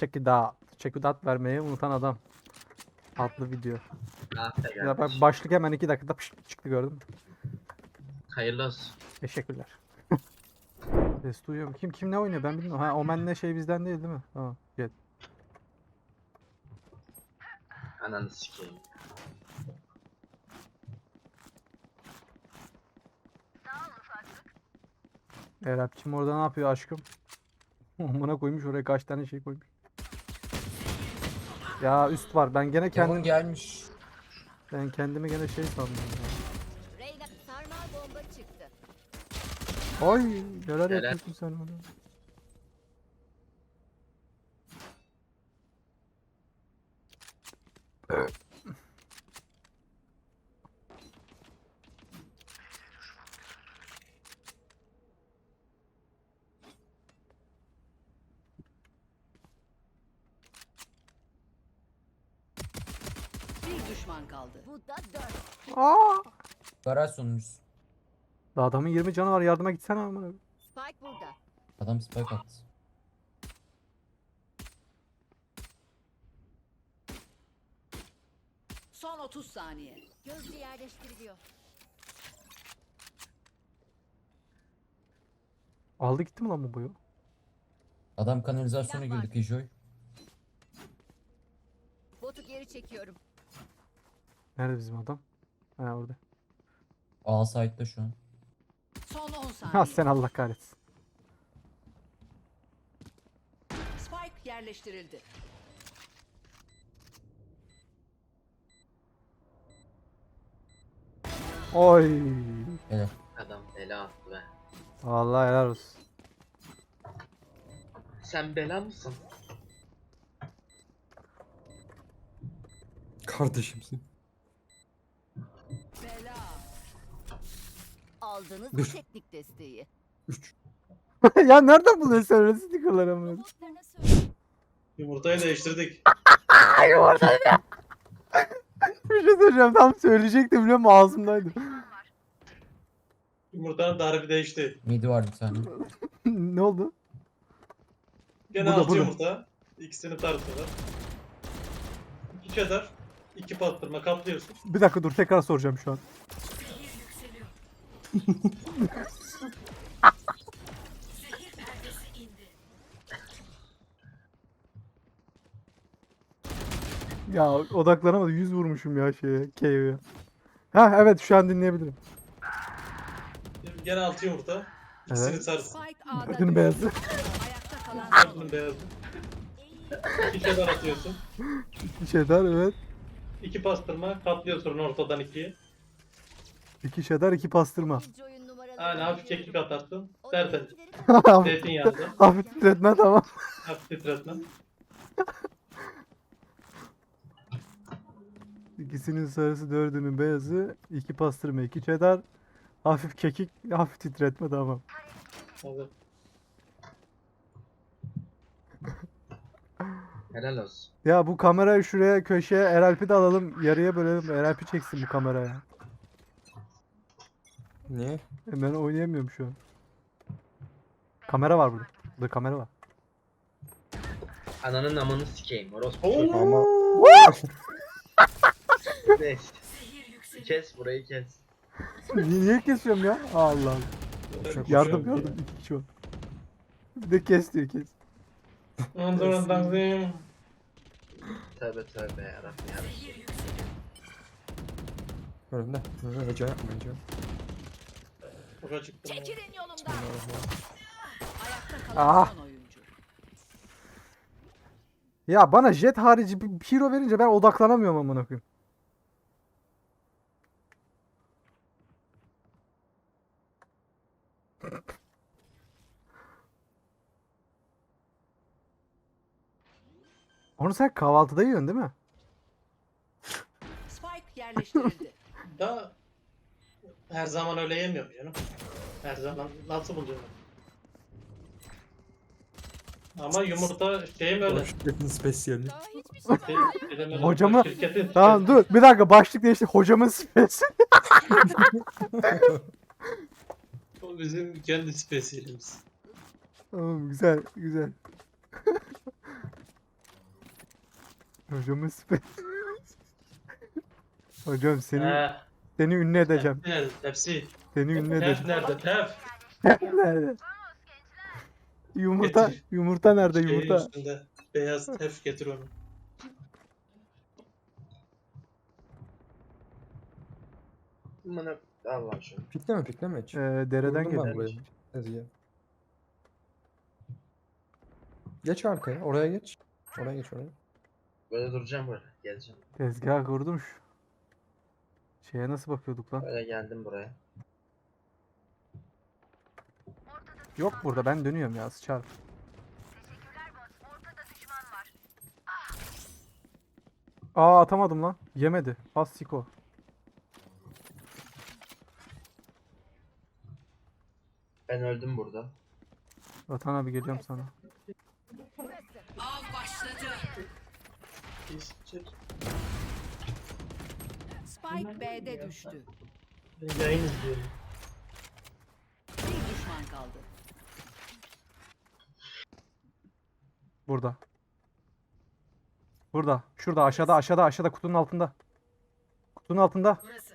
çekidat, çekidat vermeyi unutan adam. Adlı video. Ya bak başlık hemen iki dakikada pışt çıktı gördün mü? Hayırlı olsun. Teşekkürler. Ses duyuyorum. Kim kim ne oynuyor ben bilmiyorum. Ha Omen'le şey bizden değil değil mi? Tamam. Gel. Ananı sikeyim. Erapçım orada ne yapıyor aşkım? Amına koymuş oraya kaç tane şey koymuş. Ya üst var. Ben gene kendim Kevin gelmiş. ben kendimi gene şey sandım. ya. Reyna sarmal bomba çıktı. Ay neler Neler? yapıyorsun sen orada? Bir düşman kaldı. Bu da dört. Aa! Garaj sonuncusu. Daha adamın 20 canı var yardıma gitsene amına. Spike burada. Adam spike attı. Son 30 saniye. Gözcü yerleştiriliyor. Aldı gitti mi lan bu boyu? Adam kanalizasyona Silah var. girdi Kijoy. Botu geri çekiyorum. Nerede bizim adam? Ha orada. A site'da şu an. Son 10 saniye. Ha sen Allah kahretsin. Spike yerleştirildi. Oy. Helal. Adam bela attı be. Vallahi helal olsun. Sen bela mısın? Kardeşimsin. Aldınız Dur. mı teknik desteği? 3. ya nereden buluyorsun sen öyle stickerları amına? Robotlarına söyle. Yumurtayı değiştirdik. Ay orada ya. Bir şey söyleyeceğim tam söyleyecektim biliyor musun ağzımdaydı. Yumurtanın tarifi değişti. Midi var bir tane. ne oldu? Gene Burada, altı burada. yumurta. İkisinin tarifi var. İki cheddar. iki pastırma kaplıyorsun. Bir dakika dur tekrar soracağım şu an. ya odaklanamadım 100 vurmuşum ya şeye KO'ya. Ha evet şu an dinleyebilirim. Gene altı yumurta. İkisinin Evet. sarısı. Dördünün beyazı. Ayakta kalan son Dördünün beyazı. İki cheddar atıyorsun. İki cheddar evet. İki pastırma kaplıyorsun ortadan ikiye. İki cheddar iki pastırma. Aynen hafif kekik atarsın. Tertemiz. Zeytinyağlı. Hafif titretme tamam. Hafif titretme. İkisinin sarısı dördünün beyazı. iki pastırma iki cheddar. Hafif kekik hafif titretme tamam. Hadi. Helal olsun. Ya bu kamerayı şuraya köşeye Eralp'i de alalım. Yarıya bölelim. Eralp'i çeksin bu kameraya. Niye? E, Ben oynayamıyorum şu an. Kamera var burada. Burada kamera var. Ananın amanı sikeyim. Orospu çocuğu. Ama Beş. Kes burayı kes. niye, niye kesiyorum ya? Allah Allah. Yardım yardım. İki kişi var. Bir de kes diyor kes. Ondan tanzim. Tövbe tövbe yarabbim yarabbim. önümde. Böyle heyecan yapma heyecan. Çok acıktım. ya. Çekilin yolumdan. Ayakta kalan Ah. son oyuncu. Ya bana jet harici bir hero verince ben odaklanamıyorum amına koyayım. Onu sen kahvaltıda yiyorsun değil mi? Spike yerleştirildi. Da her zaman öyle yemiyorum canım. Her zaman nasıl buluyorum? Ama yumurta şeyim öyle. Şirketin spesiyeli. Şey Şey- Hocamı- şirketin Tamam dur bir dakika başlık değişti. Hocamın spesi. O bizim kendi spesiyelimiz. Tamam güzel güzel. Hocamın spe... Hocam seni He. seni ünlü edeceğim. Nerede? Tepsi. Seni ünlü Tef edeceğim. nerede? Tef. Nerede? Yumurta Getir. yumurta nerede Şeyin yumurta? üstünde. Beyaz tef getir onu. Bana Allah şunu. Pikleme pikleme hiç. Ee, dereden Vurdum ben buraya. Tezgah. Geç arkaya. Oraya geç. Oraya geç oraya. Böyle duracağım böyle. Geleceğim. Tezgah kurdum şu. Şeye nasıl bakıyorduk lan? Böyle geldim buraya. Yok burada ben dönüyorum ya sıçar. Aa atamadım lan. Yemedi. Az siko. Ben öldüm burada. Vatan abi geliyorum sana. Av başladı. Spike B'de düştü. Ben Yayın izliyorum. Bir düşman kaldı. Burada. Burada. Şurada aşağıda aşağıda aşağıda kutunun altında. Kutunun altında. Burası.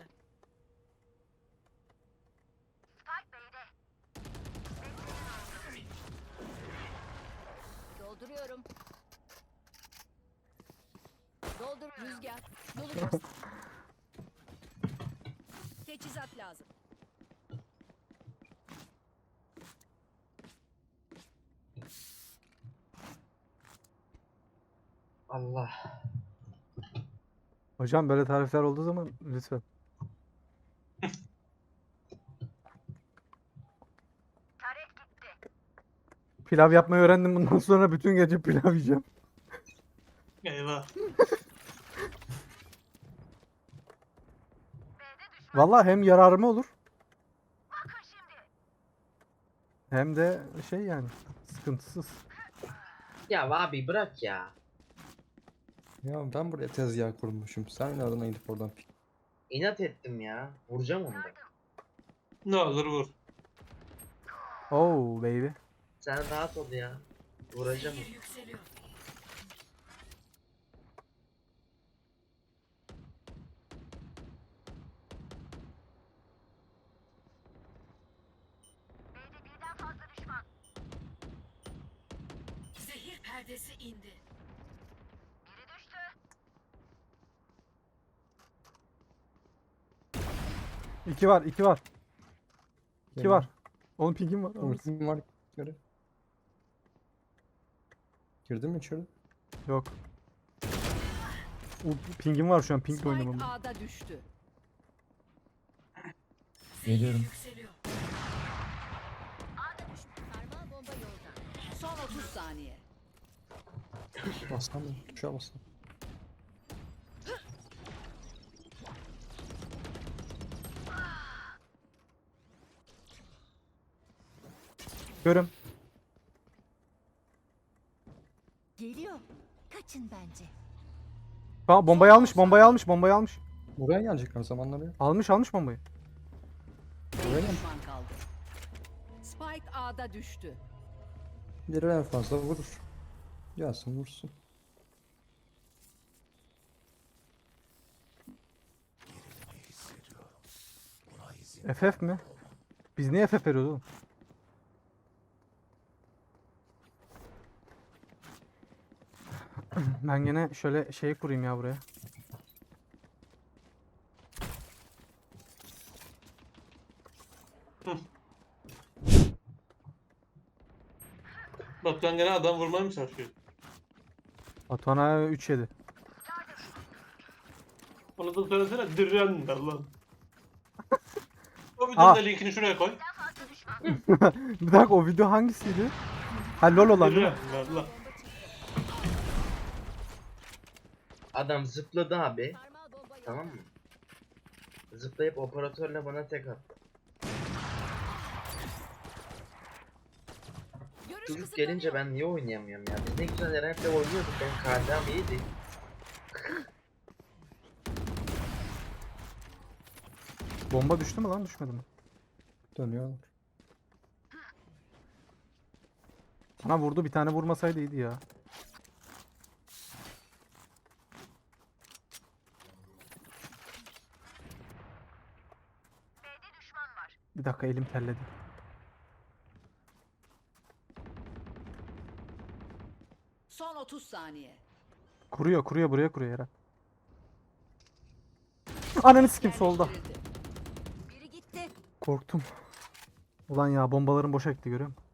Allah. Hocam böyle tarifler olduğu zaman lütfen. Pilav yapmayı öğrendim bundan sonra bütün gece pilav yiyeceğim. Eyvah. Vallahi hem yararıma olur. Hem de şey yani sıkıntısız. Ya abi bırak ya. Ya ben buraya tezgah kurmuşum. Sen adına gidip oradan pik. İnat ettim ya. Vuracağım onu da. Ne olur vur. Oh baby. Sen rahat ol ya. Vuracağım onu. Yükseliyor. Zehir perdesi indi. İki var, iki var. İki var. Onun pingim var. Onun- Ultim var. Göre. Girdin mi içeri? Yok. U- Pingim var şu an. Ping Spike oynamam. A'da düştü. Geliyorum. Yükseliyor. Sarmal bomba yolda. Son 30 saniye. Baslan mı? Tuşa baslan. Görüm. Geliyor. Kaçın bence. Tamam bombayı almış, bombayı almış, bombayı almış. Buraya gelecekler zamanları. Almış, almış bombayı. Düşman kaldı. Spike A'da düştü. Biri en fazla vurur. Gelsin vursun. FF mi? Biz niye FF veriyoruz oğlum? Ben gene şöyle şey kurayım ya buraya. Bak ben gene adam vurmaya mı çalışıyor? Atana 3 yedi. Onu da söylesene dirren der lan. O videonun da linkini şuraya koy. Bir dakika o video hangisiydi? Ha lol olan değil mi? Dirren der lan. Adam zıpladı abi. Tamam mı? Zıplayıp operatörle bana tek attı. Görüş Çocuk gelince ben niye oynayamıyorum ya? Biz ne güzel Eren'le oynuyorduk. Benim kardam iyiydi. Bomba düştü mü lan düşmedi mi? Dönüyorlar. Bana vurdu bir tane vurmasaydı iyiydi ya. Bir dakika elim terledi. Son 30 saniye. Kuruyor kuruyor buraya kuruyor herhalde. Ananı sikim solda. Biri gitti. Korktum. Ulan ya bombaların boşa gitti görüyor musun?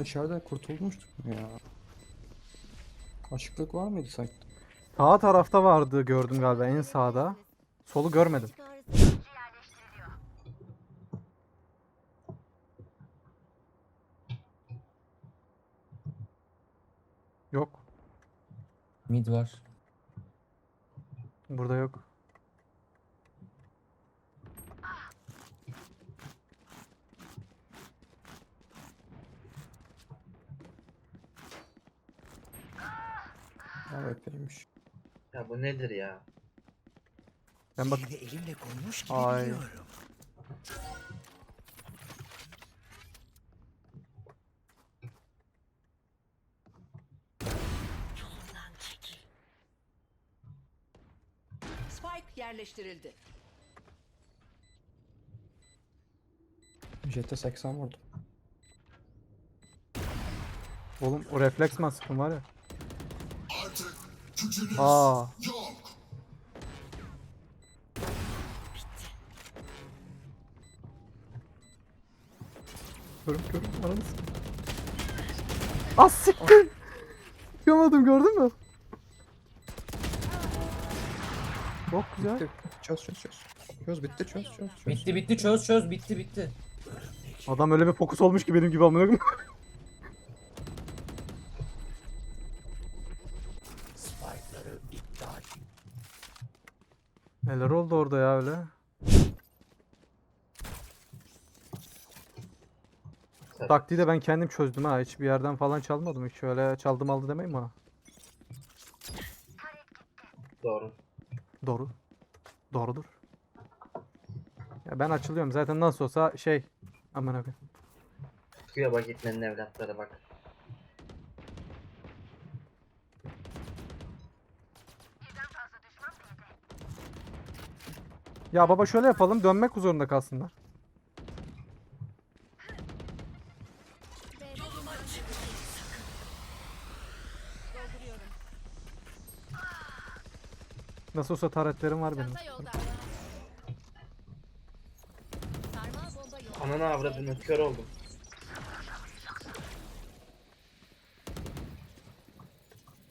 Lan içeride kurtulmuştuk mu ya? Açıklık var mıydı sanki? Sağ tarafta vardı gördüm galiba en sağda. Solu görmedim. Yok. Mid var. Burada yok. Evet Ya bu nedir ya? Ben bak Seni elimle koymuş gibi Ay. biliyorum. Spike yerleştirildi. Jet'e 80 vurdum. oğlum o refleks maskın var ya. Aa. Görüm görüm ananı sikeyim. Az siktir. Yamadım gördün mü? Çok güzel. Bitti. Çöz çöz çöz. Çöz bitti çöz çöz çöz. Bitti bitti çöz çöz bitti bitti. Adam öyle bir fokus olmuş ki benim gibi amına koyayım. Neler oldu orada ya öyle? Taktiği de ben kendim çözdüm ha. Hiçbir yerden falan çalmadım. Hiç şöyle çaldım aldı demeyin bana. Doğru. Doğru. Doğrudur. Ya ben açılıyorum zaten nasıl olsa şey aman abi. Çıkıyor bak gitmenin evlatları bak. Ya baba şöyle yapalım dönmek zorunda kalsınlar. Nasıl olsa taretlerim var benim. Ananı avradını kör oldum.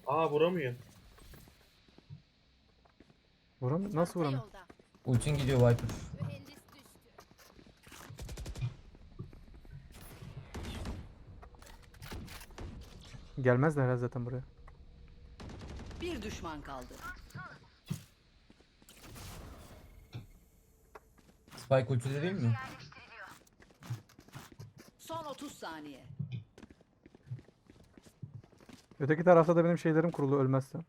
Aa vuramıyor. Vuram nasıl Çanta vuram? yolda. Ultin gidiyor Viper. Gelmezler herhalde zaten buraya. Bir düşman kaldı. Spike ulti değil mi? Son 30 saniye. Öteki tarafta da benim şeylerim kurulu ölmezsem.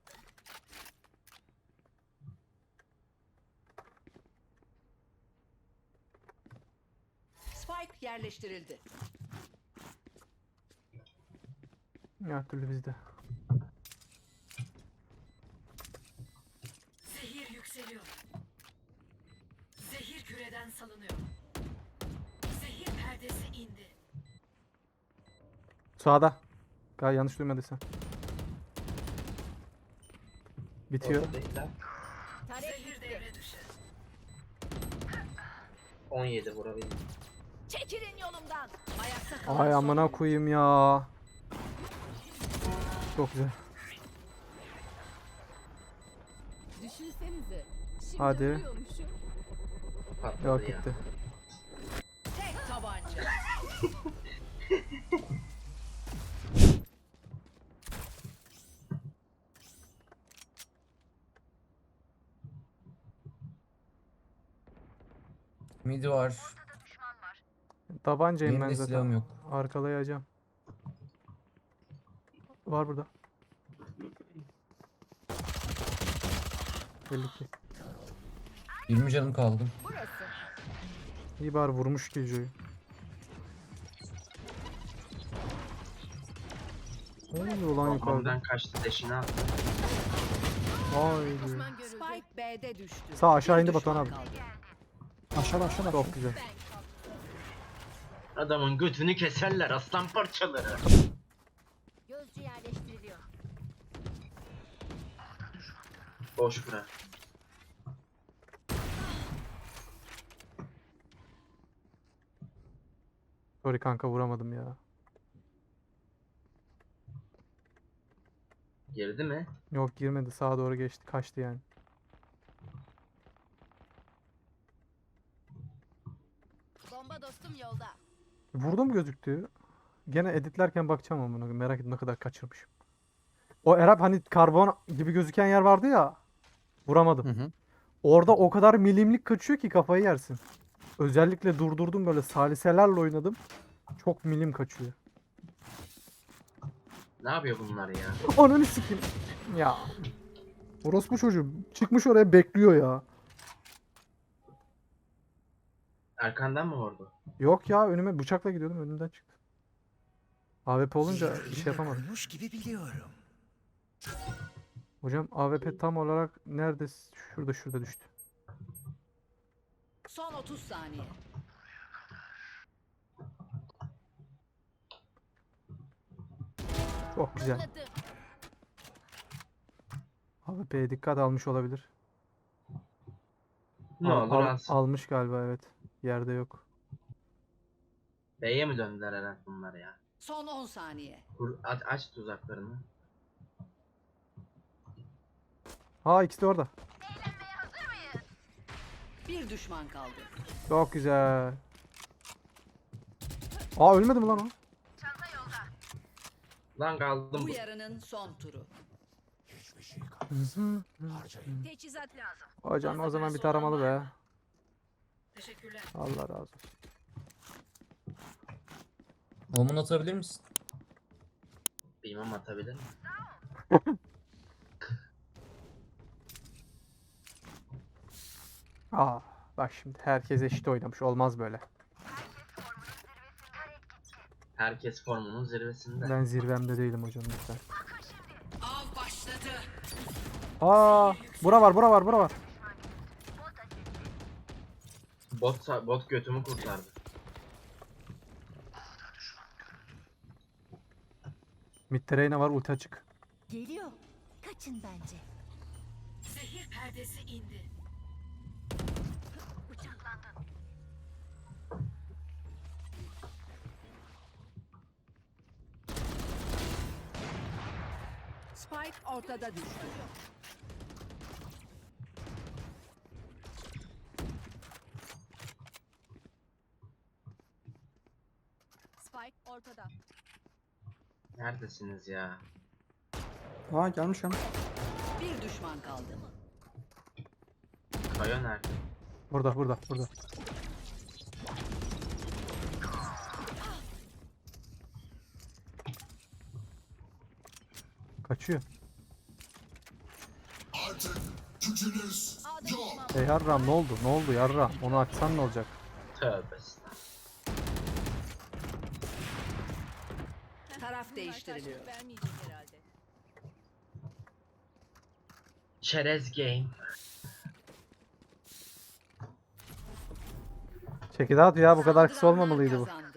Spike yerleştirildi. Her türlü bizde. Zehir yükseliyor. Zehir küreden salınıyor. Zehir perdesi indi. Sağda. Gay yanlış duymadıysam. Bitiyor. Orada değil lan. Tarek Zehir gitti. devre dışı. 17 vurabildim. Çekilin yolumdan. Ayakta kalan Ay amına koyayım ya. Çok güzel. Düşünsenize. Şimdi Hadi. ölüyormuşum. Patladı Yok ya. gitti. Tek tabanca. Mid var. Tabancayım Benim ben de zaten. silahım yok. Arkalayacağım. Var burada. 52. 20 canım kaldı. Burası. İyi bari vurmuş Killjoy'u. Ne oluyor lan yukarıda? Kaçtı deşini attı. Haydi. Düşman görüldü. Spike B'de düştü. Sağ aşağı indi Batuhan abi. kaldı. Aşağı aşağı Çok güzel. Adamın götünü keserler aslan parçaları. Gözcü yerleştiriliyor. Boş bırak. Sorry kanka vuramadım ya. Girdi mi? Yok girmedi sağa doğru geçti kaçtı yani. Bomba dostum yolda. Burada mı gözüktü? Gene editlerken bakacağım ama merak ettim ne kadar kaçırmışım. O Erap hani karbon gibi gözüken yer vardı ya. Vuramadım. Hı hı. Orada o kadar milimlik kaçıyor ki kafayı yersin. Özellikle durdurdum böyle saliselerle oynadım. Çok milim kaçıyor. Ne yapıyor bunlar ya? Ananı sikeyim. Ya. Orospu çocuğu çıkmış oraya bekliyor ya. Arkandan mı vurdu? Yok ya önüme bıçakla gidiyordum önümden çıktı. AWP olunca bir şey yapamadım. koymuş gibi biliyorum. Hocam AWP tam olarak nerede? Şurada şurada düştü. Son 30 saniye. Çok güzel. AWP'ye dikkat almış olabilir. Ne Al- olur al- alsın. almış galiba evet. Yerde yok. B'ye mi döndüler herhalde bunlar ya? Son 10 saniye. Kur, aç, aç tuzaklarını. Ha ikisi de orada. Bir düşman kaldı. Çok güzel. Aa ölmedi mi lan o? Lan kaldım Bu bu. yarının son turu. Hiçbir şey kalmasın. Harcayın. Teçhizat lazım. Hocam o zaman bir taramalı be. Teşekkürler. Allah razı olsun. Omun atabilir misin? Bilmem atabilir mi? Aa bak şimdi herkes eşit oynamış. Olmaz böyle. Herkes formunun zirvesinde. Ben zirvemde değilim hocam lütfen. Av başladı. Aa bura var bura var bura var. Bot, bot götümü kurtardı. Mid'de Reyna var ulti açık. Geliyor. Kaçın bence. Zehir perdesi indi. Spike ortada düştü. Spike ortada. Neredesiniz ya? Aa gelmiş ya. Bir düşman kaldı. Kayo nerede? Burada burada burada. Kaçıyor. A'da düşman. E yarram ne oldu? Ne oldu yarram? Onu açsan ne olacak? Tövbe Taraf değiştiriliyor. Vermeyecek herhalde. Çerez game. Çekil at ya bu kadar kısa Saldıranlar olmamalıydı bu. kazandı.